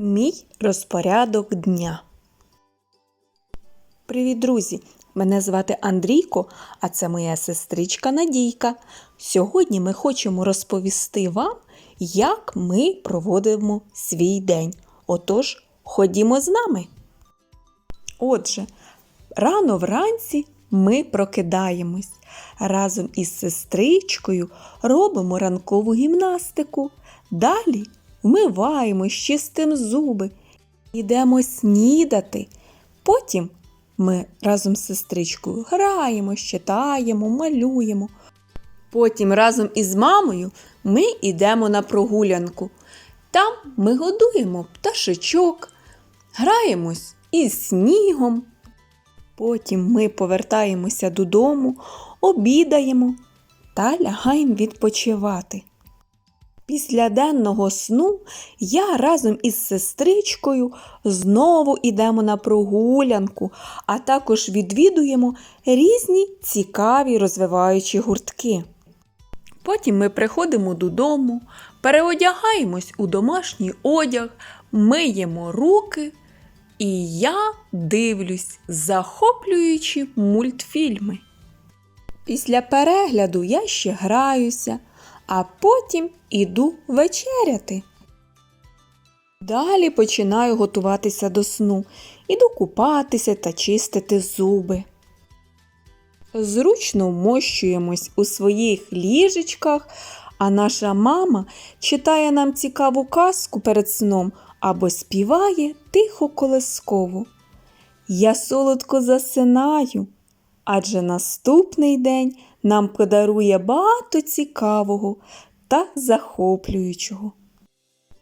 Мій розпорядок дня. Привіт, друзі! Мене звати Андрійко, а це моя сестричка Надійка. Сьогодні ми хочемо розповісти вам, як ми проводимо свій день. Отож, ходімо з нами. Отже, рано вранці ми прокидаємось. Разом із сестричкою робимо ранкову гімнастику. Далі вмиваємось, чистимо зуби, йдемо снідати. Потім ми разом з сестричкою граємо, читаємо, малюємо. Потім разом із мамою ми йдемо на прогулянку. Там ми годуємо пташечок, граємось із снігом. Потім ми повертаємося додому, обідаємо та лягаємо відпочивати. Після денного сну я разом із сестричкою знову йдемо на прогулянку, а також відвідуємо різні цікаві розвиваючі гуртки. Потім ми приходимо додому, переодягаємось у домашній одяг, миємо руки, і я дивлюсь захоплюючі мультфільми. Після перегляду я ще граюся, а потім іду вечеряти. Далі починаю готуватися до сну, іду купатися та чистити зуби. Зручно вмощуємось у своїх ліжечках, а наша мама читає нам цікаву казку перед сном або співає тихо колискову. Я солодко засинаю, адже наступний день нам подарує багато цікавого та захоплюючого.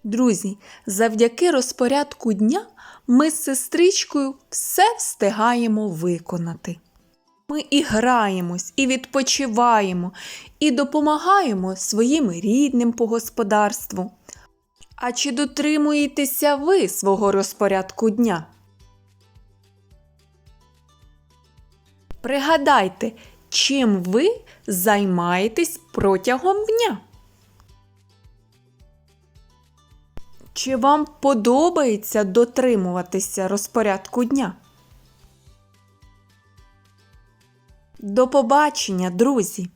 Друзі, завдяки розпорядку дня ми з сестричкою все встигаємо виконати. Ми і граємось, і відпочиваємо, і допомагаємо своїм рідним по господарству. А чи дотримуєтеся ви свого розпорядку дня? Пригадайте, чим ви займаєтесь протягом дня? Чи вам подобається дотримуватися розпорядку дня? До побачення, друзі!